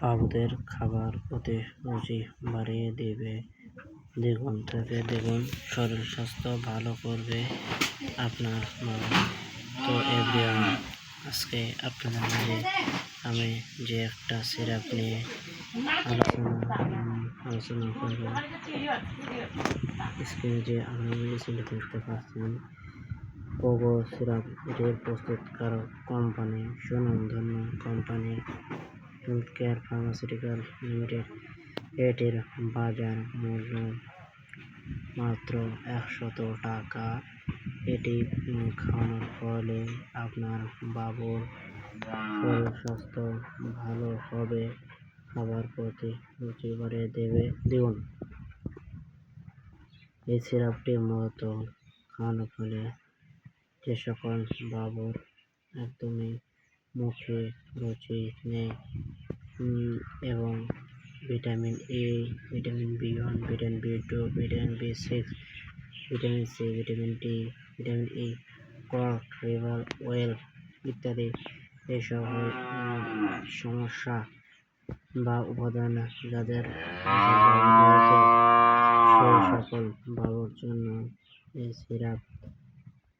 বাবুদের খাবার প্রতি রুচি বাড়িয়ে দেবে। দ্বিগুণ থেকে দ্বিগুণ শরীর স্বাস্থ্য ভালো করবে আপনার বাবা তো এভরিওয়ান, আজকে আপনাদের মাঝে আমি যে একটা সিরাপ নিয়ে আলোচনা আলোচনা করব। স্ক্রিনে যে মেডিসিনটি দেখতে পাচ্ছেন, পোগো সিরাপ এটির প্রস্তুতকারক কোম্পানি, সুনামধন্য company. Health care pharmaceutical limited এটির বাজার মূল্য মাত্র একশত টাকা। এটি খাওয়ানোর ফলে আপনার বাবুর শরীর স্বাস্থ্য ভালো হবে। খাবার প্রতি রুচি বাড়িয়ে দেবে দ্বিগুণ এই সিরাপটি মূলত খাওয়ানোর ফলে যে সকল বাবুর একদমই মুখে নেই উম, এবং vitamin A vitamin B one vitamin B two vitamin B six vitamin C vitamin D vitamin E cork river well ইত্যাদি এসব সমস্যা বা উপাদান যাদের রয়েছে সকল বাবুর জন্য এই সিরাপ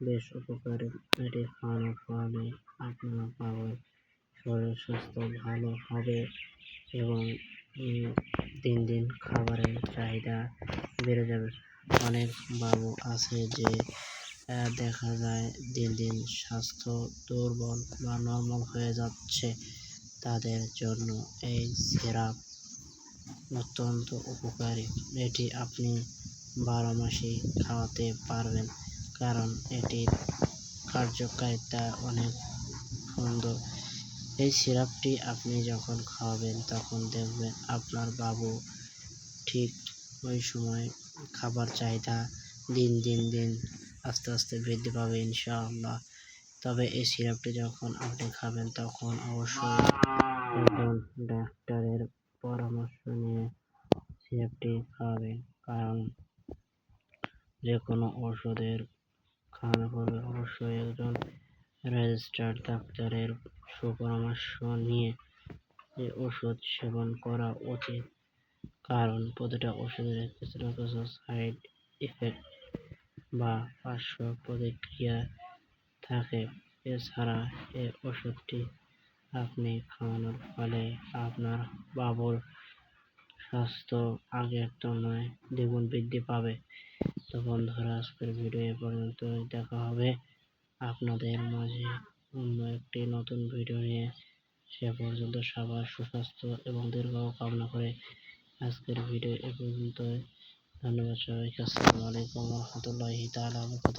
বেশ উপকারী। এটি খাওয়ানোর ফলে আপনার বাবার শরীর স্বাস্থ্য ভালো হবে এবং দিন দিন খাবারের চাহিদা বেড়ে যাবে। অনেক বাবু আছে যে দেখা যায় দিন দিন স্বাস্থ্য দুর্বল বা নর্মাল হয়ে যাচ্ছে। তাদের জন্য এই সিরাপ অত্যন্ত উপকারী। এটি আপনি বারো মাসেই খাওয়াতে পারবেন। কারণ এটির কার্যকারিতা অনেক সুন্দর। এই সিরাপটি আপনি যখন খাওয়াবেন, তখন দেখবেন আপনার বাবু ঠিক ওই সময় খাবার চাহিদা দিন দিন দিন আস্তে আস্তে বৃদ্ধি পাবে ইনশাআল্লাহ। তবে এই সিরাপটি যখন আপনি খাবেন, তখন অবশ্যই একজন ডাক্তারের পরামর্শ নিয়ে সিরাপটি খাওয়াবেন। কারণ যে কোনো ওষুধের খাওয়ানোর পূর্বে অবশ্যই একজন রেজিস্টার্ড ডাক্তারের সুপরামর্শ নিয়ে ওষুধ সেবন করা উচিত। কারণ প্রতিটা ওষুধের কিছু না কিছু সাইড ইফেক্ট বা পার্শ্ব প্রতিক্রিয়া থাকে। এছাড়া এই ওষুধটি আপনি খাওয়ানোর ফলে আপনার বাবুর স্বাস্থ্য আগের তুলনায় দ্বিগুণ বৃদ্ধি পাবে। তো বন্ধুরা, আজকের ভিডিও এ পর্যন্ত দেখা হবে আপনাদের মাঝে অন্য একটি নতুন ভিডিও নিয়ে। সে পর্যন্ত সবার সুস্বাস্থ্য এবং দীর্ঘ কামনা করে আজকের ভিডিও এ পর্যন্ত ধন্যবাদ সবাইকে। আসসালামু আলাইকুম রহমতুল্লাহি তাআলা